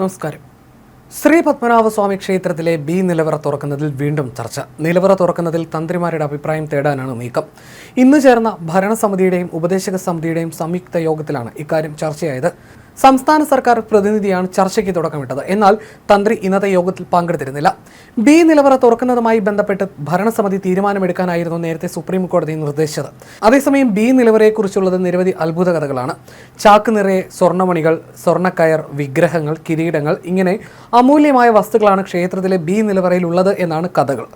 നമസ്കാരം. ശ്രീ പത്മനാഭസ്വാമി ക്ഷേത്രത്തിലെ ബി നിലവറ തുറക്കുന്നതിൽ വീണ്ടും ചർച്ച. നിലവറ തുറക്കുന്നതിൽ തന്ത്രിമാരുടെ അഭിപ്രായം തേടാനാണ് നീക്കം. ഇന്ന് ചേർന്ന ഭരണസമിതിയുടെയും ഉപദേശക സമിതിയുടെയും സംയുക്ത യോഗത്തിലാണ് ഇക്കാര്യം ചർച്ചയായത്. സംസ്ഥാന സർക്കാർ പ്രതിനിധിയാണ് ചർച്ചയ്ക്ക് തുടക്കമിട്ടത്. എന്നാൽ തന്ത്രി ഇന്നത്തെ യോഗത്തിൽ പങ്കെടുത്തിരുന്നില്ല. ബി നിലവറ തുറക്കുന്നതുമായി ബന്ധപ്പെട്ട് ഭരണസമിതി തീരുമാനമെടുക്കാനായിരുന്നു നേരത്തെ സുപ്രീം കോടതി നിർദ്ദേശിച്ചത്. അതേസമയം ബി നിലവറയെക്കുറിച്ചുള്ളത് നിരവധി അത്ഭുത കഥകളാണ് ചാക്ക് നിറയെ സ്വർണമണികൾ സ്വർണക്കയർ വിഗ്രഹങ്ങൾ കിരീടങ്ങൾ ഇങ്ങനെ അമൂല്യമായ വസ്തുക്കളാണ് ക്ഷേത്രത്തിലെ ബി നിലവറയിൽ ഉള്ളത് എന്നാണ് കഥകൾ.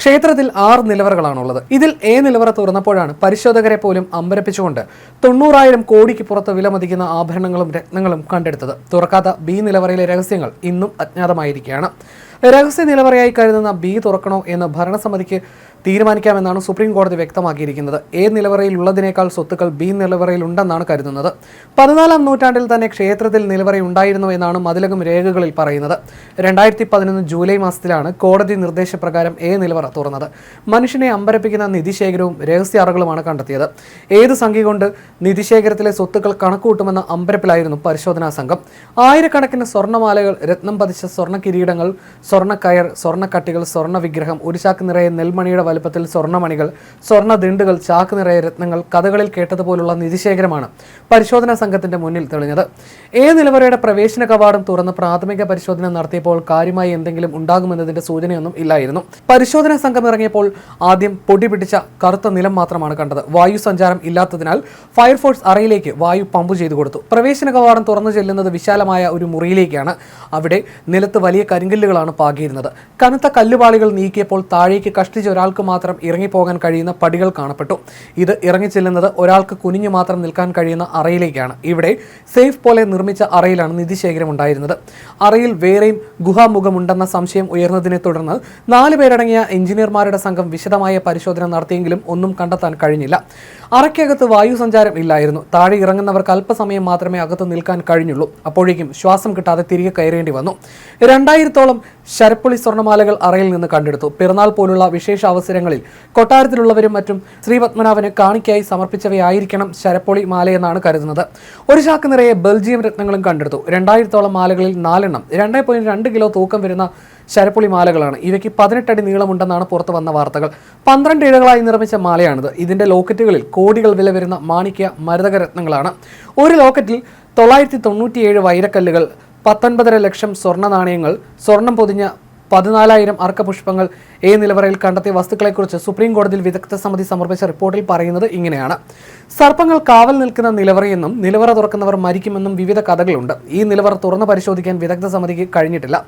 ക്ഷേത്രത്തിൽ ആറ് നിലവറകളാണുള്ളത്. ഇതിൽ എ നിലവറ തുറന്നപ്പോഴാണ് പരിശോധകരെ പോലും അമ്പരപ്പിച്ചുകൊണ്ട് തൊണ്ണൂറായിരം കോടിക്ക് പുറത്ത് വിലമതിക്കുന്ന ആഭരണങ്ങളും രത്നങ്ങളും കണ്ടെടുത്തത്. തുറക്കാത്ത ബി നിലവറയിലെ രഹസ്യങ്ങൾ ഇന്നും അജ്ഞാതമായിരിക്കുകയാണ്. രഹസ്യ നിലവറയായി കരുതുന്ന ബി തുറക്കണോ എന്ന് ഭരണസമിതിക്ക് തീരുമാനിക്കാമെന്നാണ് സുപ്രീം കോടതി വ്യക്തമാക്കിയിരിക്കുന്നത്. എ നിലവറയിൽ ഉള്ളതിനേക്കാൾ സ്വത്തുക്കൾ ബി നിലവറയിൽ ഉണ്ടെന്നാണ് കരുതുന്നത്. പതിനാലാം നൂറ്റാണ്ടിൽ തന്നെ ക്ഷേത്രത്തിൽ നിലവറ ഉണ്ടായിരുന്നു എന്നാണ് മതിലകം രേഖകളിൽ പറയുന്നത്. രണ്ടായിരത്തി പതിനൊന്ന് ജൂലൈ മാസത്തിലാണ് കോടതി നിർദ്ദേശപ്രകാരം എ നിലവറ തുറന്നത്. മനുഷ്യനെ അമ്പരപ്പിക്കുന്ന നിധിശേഖരവും രഹസ്യ അറകളുമാണ് കണ്ടെത്തിയത്. ഏത് സംഖ്യ കൊണ്ട് നിധിശേഖരത്തിലെ സ്വത്തുക്കൾ കണക്കുകൂട്ടുമെന്ന അമ്പരപ്പിലായിരുന്നു പരിശോധനാ സംഘം. ആയിരക്കണക്കിന് സ്വർണമാലകൾ രത്നം പതിച്ച സ്വർണ കിരീടങ്ങൾ സ്വർണക്കയർ സ്വർണക്കട്ടികൾ സ്വർണ വിഗ്രഹം ഒരു ചാക്ക് നിറയെ നെൽമണിയുടെ വലുപ്പത്തിൽ സ്വർണമണികൾ സ്വർണ ദിണ്ടുകൾ ചാക്ക് നിറയെ രത്നങ്ങൾ കഥകളിൽ കേട്ടതുപോലുള്ള നിധിശേഖരമാണ് പരിശോധനാ സംഘത്തിന്റെ മുന്നിൽ തെളിഞ്ഞത്. ഏ നിലവറയുടെ പ്രവേശന കവാടം തുറന്ന് പ്രാഥമിക പരിശോധന നടത്തിയപ്പോൾ കാര്യമായി എന്തെങ്കിലും ഉണ്ടാകുമെന്നതിന്റെ സൂചനയൊന്നും ഇല്ലായിരുന്നു. പരിശോധനാ സംഘം ഇറങ്ങിയപ്പോൾ ആദ്യം പൊടി പിടിച്ച കറുത്ത നിലം മാത്രമാണ് കണ്ടത്. വായു സഞ്ചാരം ഇല്ലാത്തതിനാൽ ഫയർഫോഴ്സ് അറയിലേക്ക് വായു പമ്പ് ചെയ്തു കൊടുത്തു. പ്രവേശന കവാടം തുറന്നു ചെല്ലുന്നത് വിശാലമായ ഒരു മുറിയിലേക്കാണ്. അവിടെ നിലത്ത് വലിയ കരിങ്കല്ലുകളാണ് പാകിയിരുന്നത് കനത്ത കല്ലുപാളികൾ നീക്കിയപ്പോൾ താഴേക്ക് കഷ്ടിച്ച് ഒരാൾക്ക് മാത്രം ഇറങ്ങിപ്പോകാൻ കഴിയുന്ന പടികൾ കാണപ്പെട്ടു. ഇത് ഇറങ്ങിച്ചെല്ലുന്നത് ഒരാൾക്ക് കുനിഞ്ഞു മാത്രം നിൽക്കാൻ കഴിയുന്ന അറയിലേക്കാണ്. ഇവിടെ സേഫ് പോലെ നിർമ്മിച്ച അറയിലാണ് നിധിശേഖരം ഉണ്ടായിരുന്നത്. അറയിൽ വേറെയും ഗുഹാമുഖമുണ്ടെന്ന സംശയം ഉയർന്നതിനെ തുടർന്ന് നാല് പേരടങ്ങിയ എഞ്ചിനീയർമാരുടെ സംഘം വിശദമായ പരിശോധന നടത്തിയെങ്കിലും ഒന്നും കണ്ടെത്താൻ കഴിഞ്ഞില്ല. അറയ്ക്കകത്ത് വായു സഞ്ചാരം ഇല്ലായിരുന്നു. താഴെ ഇറങ്ങുന്നവർക്ക് അല്പസമയം മാത്രമേ അകത്ത് നിൽക്കാൻ കഴിഞ്ഞുള്ളൂ. അപ്പോഴേക്കും ശ്വാസം കിട്ടാതെ തിരികെ കയറേണ്ടി വന്നു. രണ്ടായിരത്തോളം ശരപ്പുളി സ്വർണമാലകൾ അറയിൽ നിന്ന് കണ്ടെടുത്തു. പിറന്നാൾ പോലുള്ള വിശേഷ അവസരങ്ങളിൽ കൊട്ടാരത്തിലുള്ളവരും മറ്റും ശ്രീപത്മനാഭന് കാണിക്കായി സമർപ്പിച്ചവയായിരിക്കണം ശരപ്പൊളി മാലയെന്നാണ് കരുതുന്നത്. ഒരു ചാക്ക് നിറയെ ബെൽജിയം രത്നങ്ങളും കണ്ടെടുത്തു. രണ്ടായിരത്തോളം മാലകളിൽ നാലെണ്ണം രണ്ടേ പോയിന്റ് രണ്ട് കിലോ തൂക്കം വരുന്ന ശരപ്പുളി മാലകളാണ്. ഇവയ്ക്ക് പതിനെട്ടടി നീളമുണ്ടെന്നാണ് പുറത്തു വന്ന വാർത്തകൾ. പന്ത്രണ്ട് ഇഴകളായി നിർമ്മിച്ച മാലയാണിത്. ഇതിന്റെ ലോക്കറ്റുകളിൽ കോടികൾ വില വരുന്ന മാണിക്യ മരതകരത്നങ്ങളാണ് ഒരു ലോക്കറ്റിൽ തൊള്ളായിരത്തി തൊണ്ണൂറ്റിയേഴ് വൈരക്കല്ലുകൾ പത്തൊൻപതര ലക്ഷം സ്വർണ നാണയങ്ങൾ സ്വർണം പൊതിഞ്ഞ പതിനാലായിരം അർക്കപുഷ്പങ്ങൾ എ നിലവറയിൽ കണ്ടെത്തിയ വസ്തുക്കളെക്കുറിച്ച് സുപ്രീം കോടതിയിൽ വിദഗ്ധ സമിതി സമർപ്പിച്ച റിപ്പോർട്ടിൽ പറയുന്നത് ഇങ്ങനെയാണ്. സർപ്പങ്ങൾ കാവൽ നിൽക്കുന്ന നിലവറയെന്നും നിലവറ തുറക്കുന്നവർ മരിക്കുമെന്നും വിവിധ കഥകളുണ്ട്. ഈ നിലവറ തുറന്നു പരിശോധിക്കാൻ വിദഗ്ധ സമിതിക്ക് കഴിഞ്ഞിട്ടില്ല.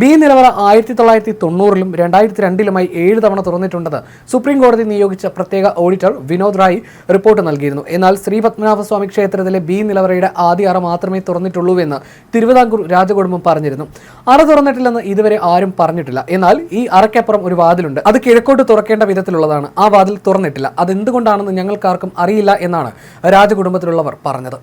ബി നിലവറ ആയിരത്തി തൊള്ളായിരത്തി തൊണ്ണൂറിലും രണ്ടായിരത്തി രണ്ടിലുമായി ഏഴ് തവണ തുറന്നിട്ടുണ്ടെന്ന് സുപ്രീം കോടതി നിയോഗിച്ച പ്രത്യേക ഓഡിറ്റർ വിനോദ് റായ് റിപ്പോർട്ട് നൽകിയിരുന്നു. എന്നാൽ ശ്രീ പത്മനാഭസ്വാമി ക്ഷേത്രത്തിലെ ബി നിലവറയുടെ ആദ്യ അറ മാത്രമേ തുറന്നിട്ടുള്ളൂവെന്ന് തിരുവിതാംകൂർ രാജകുടുംബം പറഞ്ഞിരുന്നു. അറ തുറന്നിട്ടില്ലെന്ന് ഇതുവരെ ആരും പറഞ്ഞിട്ടില്ല. എന്നാൽ ഈ അറയ്ക്കപ്പുറം ഒരു വാതിലുണ്ട്. അത് കിഴക്കോട്ട് തുറക്കേണ്ട വിധത്തിലുള്ളതാണ്. ആ വാതിൽ തുറന്നിട്ടില്ല. അതെന്തുകൊണ്ടാണെന്ന് ഞങ്ങൾക്കാർക്കും അറിയില്ല എന്നാണ് രാജകുടുംബത്തിലുള്ളവർ പറഞ്ഞത്.